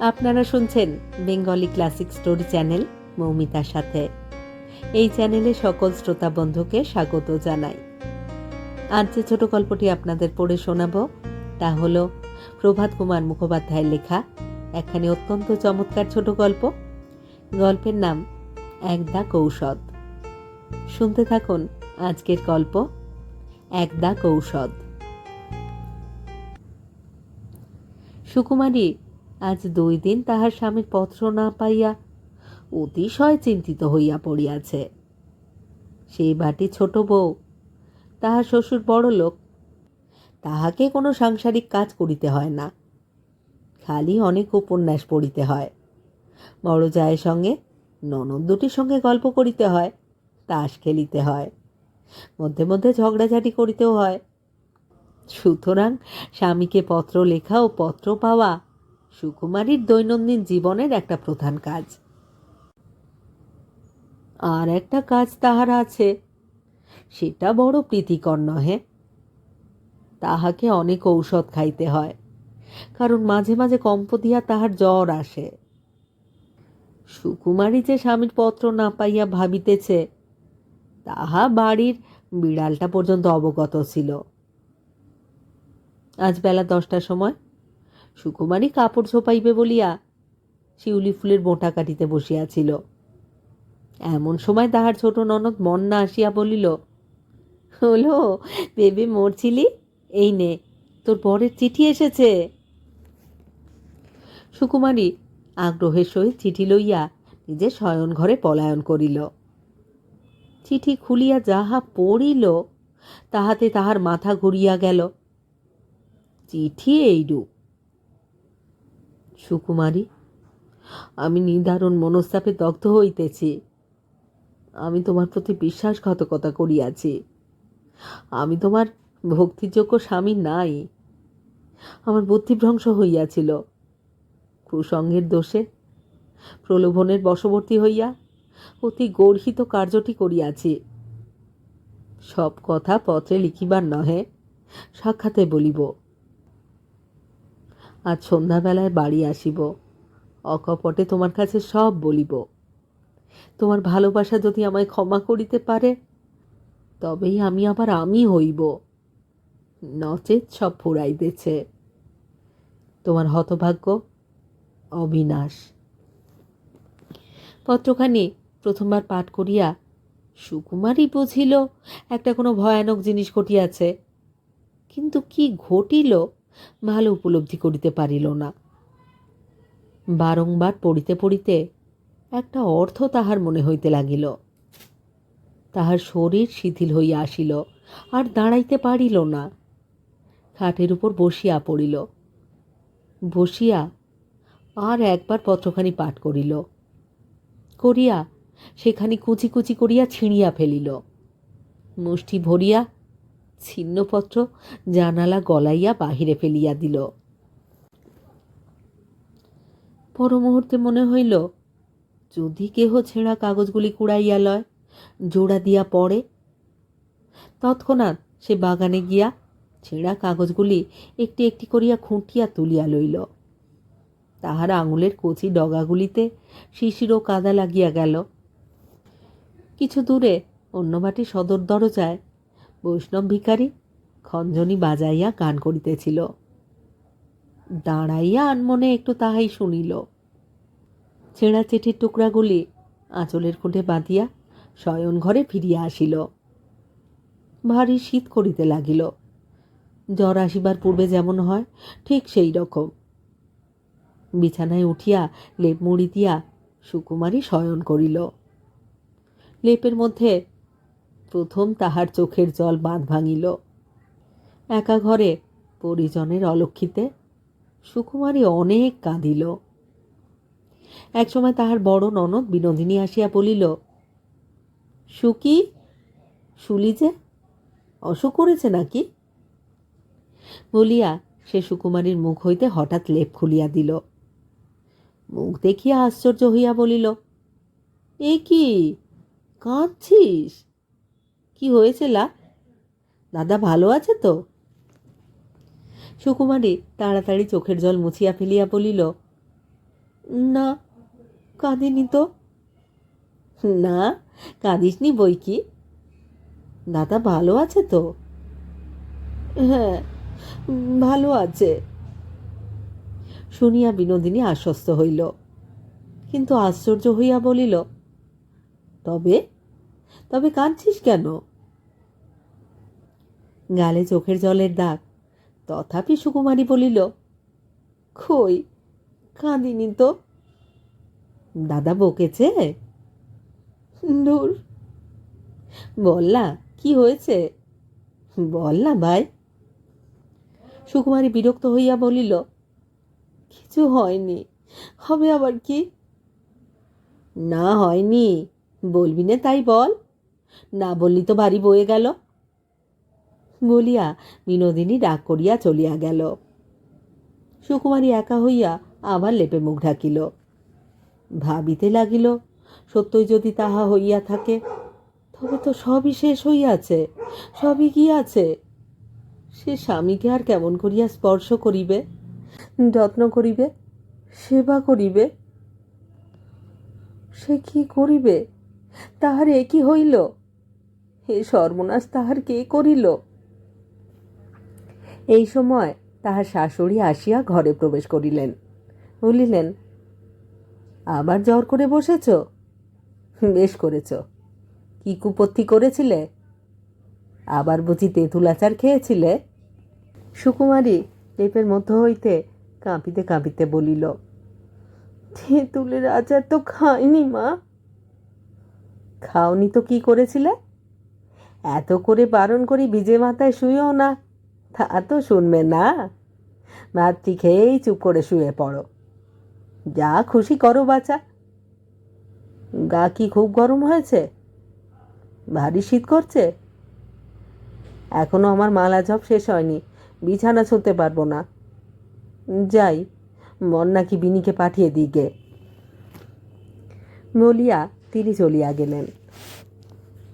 আপনারা শুনছেন Bengali classic story channel মৌমিতার সাথে। এই চ্যানেলে সকল শ্রোতা বন্ধুকে স্বাগত জানাই। আজ যে ছোট গল্পটি আপনাদের পড়ে শোনাব, তা হল প্রভাত কুমার মুখোপাধ্যায়ের লেখা একখানি অত্যন্ত চমৎকার ছোট গল্প। গল্পের নাম একদা কৌশদ। শুনতে থাকুন আজকের গল্প একদা কৌশদ। সুকুমারী আজ দুই দিন তাহার স্বামীর পত্র না পাইয়া অতিশয় চিন্তিত হইয়া পড়িয়াছে। সেই বাটি ছোট বউ, তাহার শ্বশুর বড় লোক, তাহাকে কোনো সাংসারিক কাজ করিতে হয় না। খালি অনেক উপন্যাস পড়িতে হয়। বড় জায়ের সঙ্গে ননদ দুটির সঙ্গে গল্প করিতে হয়, তাস খেলিতে হয়, মধ্যে মধ্যে ঝগড়াঝাটি করিতেও হয়। সুতরাং স্বামীকে পত্র লেখা ও পত্র পাওয়া সুকুমারীর দৈনন্দিন জীবনের একটা প্রধান কাজ। আর একটা কাজ তাহার আছে, সেটা বড় প্রীতিকর নহে। তাহাকে অনেক ঔষধ খাইতে হয়, কারণ মাঝে মাঝে কম্প দিয়া তাহার জ্বর আসে। সুকুমারী যে স্বামীর পত্র না পাইয়া ভাবিতেছে, তাহা বাড়ির বিড়ালটা পর্যন্ত অবগত ছিল। আজ বেলা দশটার সময় সুকুমারী কাপড় ছোপাইবে বলিয়া শিউলি ফুলের বোঁটা কাটিতে বসিয়াছিল। এমন সময় তাহার ছোট ননদ মন্না আসিয়া বলিল, হলো বেবে মরছিলি? এই নে, তোর বরের চিঠি এসেছে। সুকুমারী আগ্রহের সহিত চিঠি লইয়া নিজের শয়ন ঘরে পলায়ন করিল। চিঠি খুলিয়া যাহা পড়িল, তাহাতে তাহার মাথা ঘুরিয়া গেল। চিঠি এইরূপ। সুকুমারী, আমি নিদারুণ মনস্তাপে দগ্ধ হইতেছি। আমি তোমার প্রতি বিশ্বাসঘাতকতা করিয়াছি। আমি তোমার ভক্তিযোগ্য স্বামী নাই। আমার বুদ্ধিভ্রংশ হইয়াছিল। কুসঙ্গের দোষে, প্রলোভনের বশবর্তী হইয়া অতি গর্হিত কার্যটি করিয়াছি। সব কথা পত্রে লিখিবার নহে, সাক্ষাতে বলিব। আজ সন্ধ্যাবেলায় বাড়ি আসিব। অকপটে তোমার কাছে সব বলিব। তোমার ভালোবাসা যদি আমায় ক্ষমা করিতে পারে, তবেই আমি আবার আমি হইব। নচেত সব ফুরাইতেছে। তোমার হতভাগ্য, অবিনাশ। পত্রখানি প্রথমবার পাঠ করিয়া সুকুমারই বুঝিল, একটা কোনো ভয়ানক জিনিস ঘটিয়াছে। কিন্তু কি ঘটিল? ভালো উপলব্ধি করিতে পারিল না। বারংবার পড়িতে পড়িতে একটা অর্থ তাহার মনে হইতে লাগিল। তাহার শরীর শিথিল হইয়া আসিল, আর দাঁড়াইতে পারিল না। খাটের উপর বসিয়া পড়িল। বসিয়া আর একবার পত্রখানি পাঠ করিল। করিয়া সেখানি কুচি কুচি করিয়া ছিঁড়িয়া ফেলিল। মুষ্টি ভরিয়া ছিন্নপত্র জানালা গলাইয়া বাহিরে ফেলিয়া দিল। পর মুহূর্তে মনে হইল, যদি কেহ ছেঁড়া কাগজগুলি কুড়াইয়া লয়, জোড়া দিয়া পড়ে, তৎক্ষণাৎ সে বাগানে গিয়া ছেঁড়া কাগজগুলি একটি একটি করিয়া খুঁটিয়া তুলিয়া লইল। তাহার আঙুলের কচি ডগাগুলিতে শিশির ও কাদা লাগিয়া গেল। কিছু দূরে অন্য বাটি সদর দরজায় বৈষ্ণব ভিখারি খঞ্জনি বাজাইয়া গান করিতেছিল। দাঁড়াইয়া আনমনে একটু তাহাই শুনিল। ছেঁড়া চেঠির টুকরাগুলি আঁচলের খুঁটে বাঁধিয়া শয়ন ঘরে ফিরিয়া আসিল। ভারী শীত করিতে লাগিল। জ্বর আসিবার পূর্বে যেমন হয়, ঠিক সেই রকম। বিছানায় উঠিয়া লেপ মুড়ি দিয়া সুকুমারী শয়ন করিল। লেপের মধ্যে প্রথম তাহার চোখের জল বাঁধ ভাঙিল। একা ঘরে পরিজনের অলক্ষিতে সুকুমারী অনেক কাঁদিল। একসময় তাহার বড় ননদ বিনোদিনী আসিয়া বলিল, সুকি, শুলি যে, অসুখ করেছে নাকি? বলিয়া সে সুকুমারীর মুখ হইতে হঠাৎ লেপ খুলিয়া দিল। মুখ দেখিয়া আশ্চর্য হইয়া বলিল, এ কি, কাঁদছিস? কি হয়েছে লা? দাদা ভালো আছে তো? সুকুমারী তাড়াতাড়ি চোখের জল মুছিয়া ফেলিয়া বলিল, না, কাঁদিনি তো। না, কাঁদিসনি বই কি? দাদা ভালো আছে তো? হ্যাঁ ভালো আছে। শুনিয়া বিনোদিনী আশ্বস্ত হইল, কিন্তু আশ্চর্য হইয়া বলিল, তবে তবে কাঁদছিস কেন? গালে চোখের জলের দাগ। তথাপি সুকুমারী বলিল, খই, কাঁদিনি তো। দাদা বকেছে? দূর। বল না কি হয়েছে? বল না ভাই। সুকুমারী বিরক্ত হইয়া বলিল, কিছু হয়নি। হবে আবার কি? না হয়নি। বলবি না তাই বল। না বললি তো বাড়ি বয়ে গেল। বলিয়া বিনোদিনী ডাক করিয়া চলিয়া গেল। সুকুমারী একা হইয়া আবার লেপে মুখ ঢাকিল। ভাবিতে লাগিল, সত্যই যদি তাহা হইয়া থাকে, তবে তো সবই শেষ হইয়াছে, সবই গিয়াছে। সে স্বামীকে আর কেমন করিয়া স্পর্শ করিবে? যত্ন করিবে? সেবা করিবে? সে কি করিবে? তাহার এ কি হইল? হে সর্বনাশ তাহার কে করিল? এই সময় তাহার শাশুড়ি আসিয়া ঘরে প্রবেশ করিলেন। বলিলেন, আবার জ্বর করে বসেছ? বেশ করেছ। কি কুপত্তি করেছিলে? আবার বুঝি তেঁতুল আচার খেয়েছিলে? সুকুমারী লেপের মধ্য হইতে কাঁপিতে কাঁপিতে বলিল, তেঁতুলের আচার তো খাইনি মা। খাওনি তো কি করেছিলে? এত করে বারণ করি ভিজে মাথায় শুয়েও না। তা তো শুনবে না। ভাতটি খেয়েই চুপ করে শুয়ে পড়ো। যা খুশি করো বাচ্চা গা কি খুব গরম হয়েছে? ভারী শীত করছে? এখনও আমার মালা ঝপ শেষ হয়নি। বিছানা ছুলতে পারব না। যাই, মন নাকি বিনিকে পাঠিয়ে দিগে বলিয়া তিনি চলিয়া গেলেন।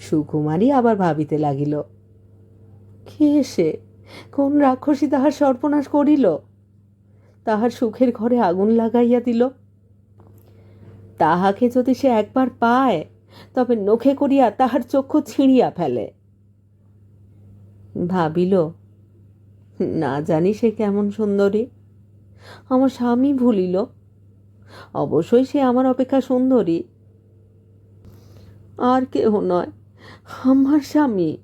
সুকুমারী আবার ভাবিতে লাগিল, কে সে? কোন রাক্ষসী তাহার সর্বনাশ করিল? তাহার সুখের ঘরে আগুন লাগাইয়া দিল। তাহাকে যদি সে একবার পায়, তবে নখে করিয়া তাহার চক্ষু ছিঁড়িয়া ফেলে। ভাবিল, না জানি সে কেমন সুন্দরী। আমার স্বামী ভুলিল। অবশ্যই সে আমার অপেক্ষা সুন্দরী। আর কেহ নয়, আমার স্বামী।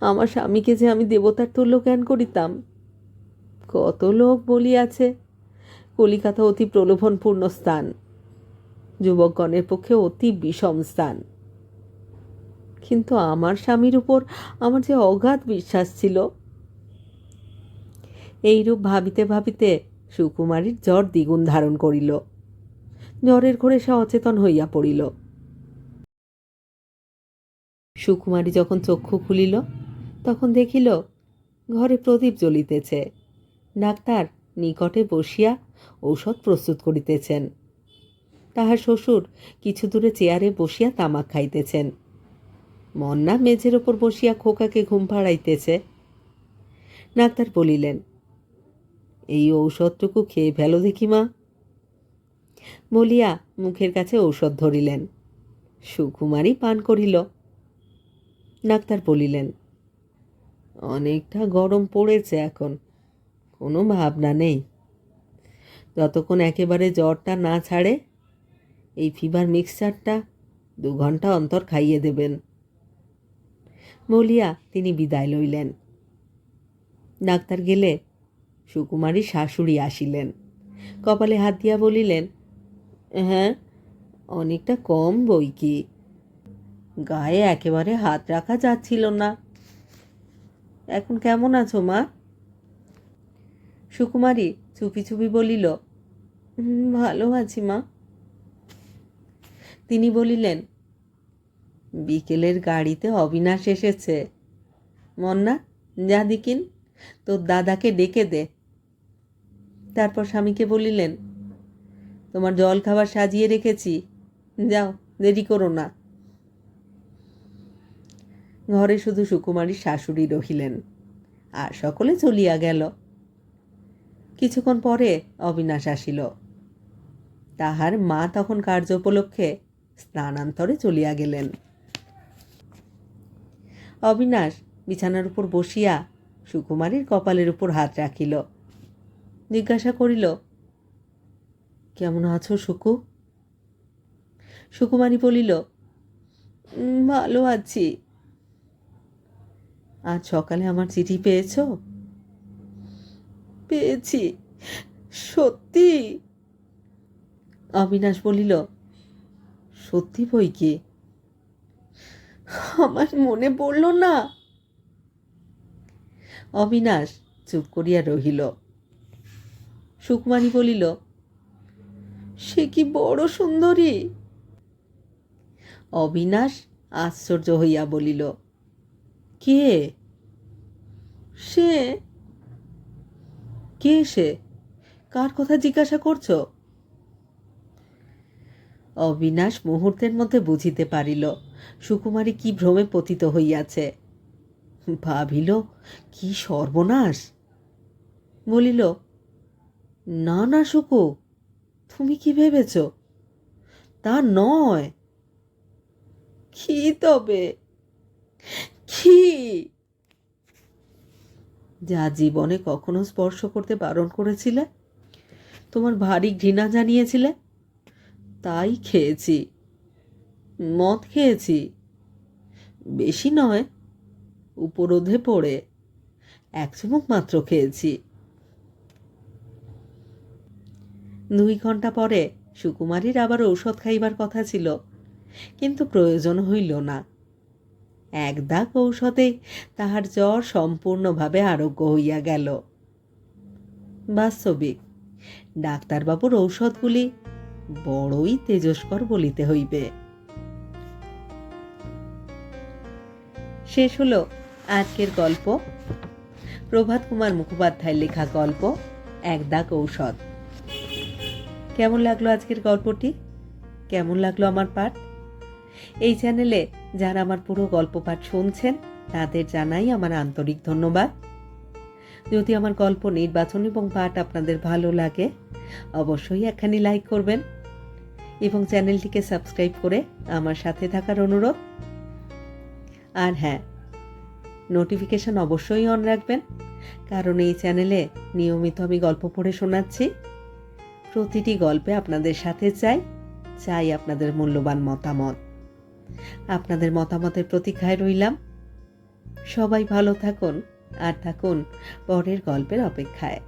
আমার স্বামীকে যে আমি দেবতার তুল্য জ্ঞান করিতাম। কত লোক বলিয়াছে, কলিকাতা অতি প্রলোভনপূর্ণ স্থান, যুবকগণের পক্ষে অতি বিষম স্থান। কিন্তু আমার স্বামীর উপর আমার যে অগাধ বিশ্বাস ছিল, এইরূপ ভাবিতে ভাবিতে সুকুমারীর জ্বর দ্বিগুণ ধারণ করিল। জ্বরের ঘরে সে অচেতন হইয়া পড়িল। সুকুমারী যখন চক্ষু খুলিল, তখন দেখিল, ঘরে প্রদীপ জ্বলিতেছে। ডাক্তার নিকটে বসিয়া ঔষধ প্রস্তুত করিতেছেন। তাহার শ্বশুর কিছু দূরে চেয়ারে বসিয়া তামাক খাইতেছেন। মন্না মেঝের ওপর বসিয়া খোকাকে ঘুম পাড়াইতেছে ডাক্তার বলিলেন, এই ঔষধটুকু খেয়ে ফেলো দেখি মা। বলিয়া মুখের কাছে ঔষধ ধরিলেন। সুকুমারী পান করিল। ডাক্তার বলিলেন, অনেকটা গরম পড়েছে এখন, কোনো ভাবনা নেই। যতক্ষণ একেবারে জ্বরটা না ছাড়ে, এই ফিভার মিক্সচারটা দু ঘণ্টা অন্তর খাইয়ে দেবেন। বলিয়া তিনি বিদায় লইলেন। ডাক্তার গেলে সুকুমারী শাশুড়ি আসিলেন। কপালে হাত দিয়া বলিলেন হ্যাঁ অনেকটা কম বই কি? গায়ে একেবারে হাত রাখা যাচ্ছিল না। এখন কেমন আছো, মা? সুকুমারী চুপি চুপি বলিল ভালো আছি, মা। তিনি বলিলেন, বিকেলের গাড়িতে অবিনাশ এসেছে। মন্না, যা দিকিন তোর দাদাকে ডেকে দে। তারপর স্বামীকে বলিলেন, তোমার জল খাবার সাজিয়ে রেখেছি। যাও, দেরি করো না। ঘরে শুধু সুকুমারীর শাশুড়ি রহিলেন। আর সকলে চলিয়া গেল। কিছুক্ষণ পরে অবিনাশ আসিল। তাহার মা তখন কার্য উপলক্ষে স্নানান্তরে চলিয়া গেলেন। অবিনাশ বিছানার উপর বসিয়া সুকুমারীর কপালের উপর হাত রাখিল। জিজ্ঞাসা করিল, কেমন আছো সুকু? সুকুমারী বলিল ভালো আছি। আজ সকালে আমার চিঠি পেয়েছ? পেয়েছি। সত্যি? অবিনাশ বলিল, সত্যি বই কি? আমার মনে পড়ল না। অবিনাশ চুপ করিয়া রহিল। সুকুমারী বলিল, সে কি বড় সুন্দরী? অবিনাশ আশ্চর্য হইয়া বলিল কে? সে? কে সে? কার কথা জিজ্ঞাসা করছ? অবিনাশ মুহূর্তের মধ্যে বুঝিতে পারিল, সুকুমারী কি ভ্রমে পতিত হইয়াছে। ভাবিল, কি সর্বনাশ! বলিল, না না সুকু, তুমি কি ভেবেছ? তা নয়। কি তবে? কি? যা জীবনে কখনো স্পর্শ করতে বারণ করেছিলে? তোমার ভারী ঘৃণা জানিয়েছিলে? তাই খেয়েছি। মদ খেয়েছি। বেশি নয়, উপরোধে পড়ে এক চুমুক মাত্র খেয়েছি। দুই ঘণ্টা পরে সুকুমারীর আবার ঔষধ খাইবার কথা ছিল, কিন্তু প্রয়োজন হইল না। এক দাগ ঔষধে তাহার জ্বর সম্পূর্ণভাবে আরোগ্য হইয়া গেল। বাস্তবিক, ডাক্তারবাবুর ঔষধগুলি বড়ই তেজস্কর বলিতে হইবে। শেষ হলো আজকের গল্প। প্রভাত কুমার মুখোপাধ্যায়ের লেখা গল্প, এক দাগ ঔষধ। কেমন লাগল আজকের গল্পটি? কেমন লাগল আমার পাঠ? এই চ্যানেলে যারা আমার পুরো গল্প পাঠ শুনছেন, তাদের জানাই আমার আন্তরিক ধন্যবাদ। যদি আমার গল্প নির্বাচন এবং পাঠ আপনাদের ভালো লাগে, অবশ্যই একখানি লাইক করবেন এবং চ্যানেলটিকে সাবস্ক্রাইব করে আমার সাথে থাকার অনুরোধ। আর হ্যাঁ নোটিফিকেশন অবশ্যই অন রাখবেন, কারণ এই চ্যানেলে নিয়মিত আমি গল্প পড়ে শোনাচ্ছি। প্রতিটি গল্পে আপনাদের সাথে চাই চাই আপনাদের মূল্যবান মতামত। আপনাদের মতামতের প্রতীক্ষায় রইলাম। সবাই ভালো থাকুন আর থাকুন পরের গল্পের অপেক্ষায়।